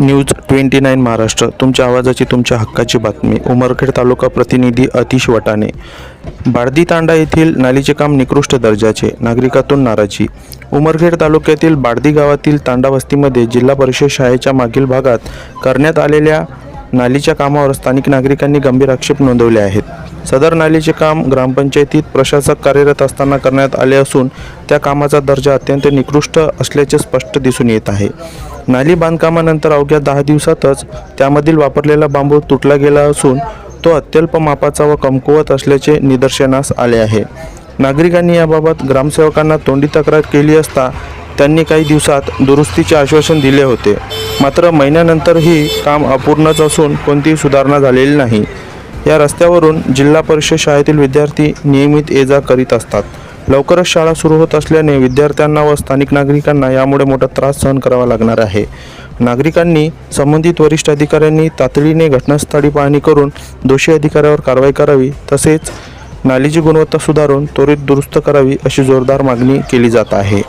News twenty nine Maharashtra. तुमच्या आवाजाची तुमच्या हक्काची बातमी. उमरखेड तालुका प्रतिनिधी अतिश वटाने बार्दी तांडा येथील नालीचे काम निकृष्ट दर्जाचे. नागरिकातून नाराजी. उमरखेड तालुक्यातील बार्दी गावातील तांडा वस्तीमध्ये जिल्हा परिषद शाळेच्या मागील भागात करण्यात आलेल्या नालीच्या कामावर स्थानिक नागरिकांनी गंभीर आक्षेप नोंदवले आहेत. सदर नालीचे काम ग्रामपंचायतीत प्रशासक कार्यरत असताना करण्यात आले असून त्या कामाचा दर्जा अत्यंत निकृष्ट असल्याचे स्पष्ट दिसून येत आहे. नाली बांधकामानंतर अवघ्या दहा दिवसातच त्यामधील वापरलेला बांबू तुटला गेला असून तो अत्यल्प मापाचा व कमकुवत असल्याचे निदर्शनास आले आहे. नागरिकांनी याबाबत ग्रामसेवकांना तोंडी तक्रार केली असता त्यांनी काही दिवसात दुरुस्तीचे आश्वासन दिले होते. मात्र महिन्यानंतरही काम अपूर्णच असून कोणतीही सुधारणा झालेली नाही. या रस्त्यावरून जिल्हा परिषद शाळेतील विद्यार्थी नियमित ये जा करीत असतात. लवकरच शाळा सुरू होत असल्याने विद्यार्थ्यांना व स्थानिक नागरिकांना यामुळे मोठा त्रास सहन करावा लागणार आहे. नागरिकांनी संबंधित वरिष्ठ अधिकाऱ्यांनी तातडीने घटनास्थळी पाहणी करून दोषी अधिकाऱ्यावर कारवाई करावी तसेच नालीची गुणवत्ता सुधारून त्वरित दुरुस्त करावी अशी जोरदार मागणी केली जात आहे.